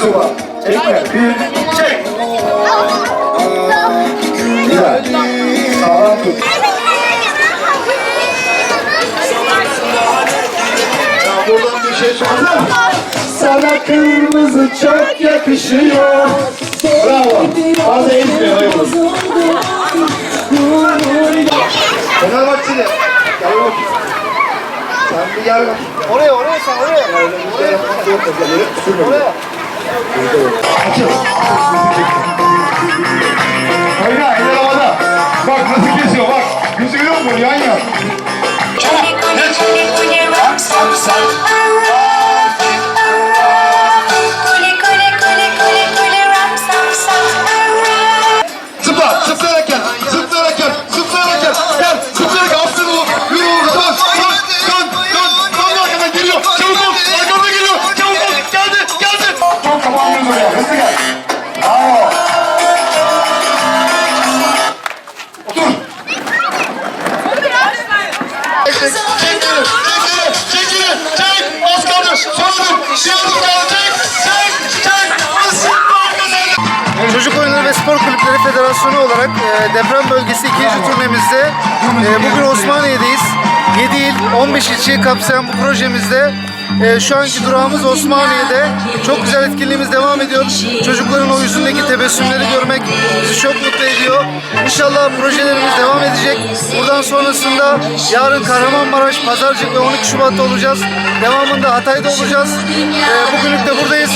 Zuba. Çekme. Bir, çek. Güzel. Sağlam tut. Buradan bir şey söyle. Sana kırmızı çok yakışıyor. Bravo. Fazla hayırlı olsun. Fenerbahçe'de. Gel bakayım. Sen bir gel bak. Oraya oraya sen oraya. Yapmak yok. Gelip sürme. Oraya. Açıl. Oyna, eller havada. Bak nasıl kesiyor bak. Gözü görüyor musun? Yan yan. Kapanmıyoruz oraya. Hızlı gel. Bravo. Otur. Çek. Az kaldı. Şimdi kaldı. Çek, çek, çek. Çocuk Oyunları ve Spor Kulüpleri Federasyonu olarak e, deprem bölgesi ikinci turnemizde e, bugün Osmaniye'deyiz. 7 il, 15 ilçeyi kapsayan bu projemizde e, şu anki durağımız Osmaniye'de. Çok güzel etkinliğimiz devam ediyor. Çocukların o yüzündeki tebessümleri görmek bizi çok mutlu ediyor. İnşallah projelerimiz devam edecek. Buradan sonrasında yarın Kahramanmaraş, Pazarcık ve 12 Şubat'ta olacağız. Devamında Hatay'da olacağız. E, bugünlük de buradayız.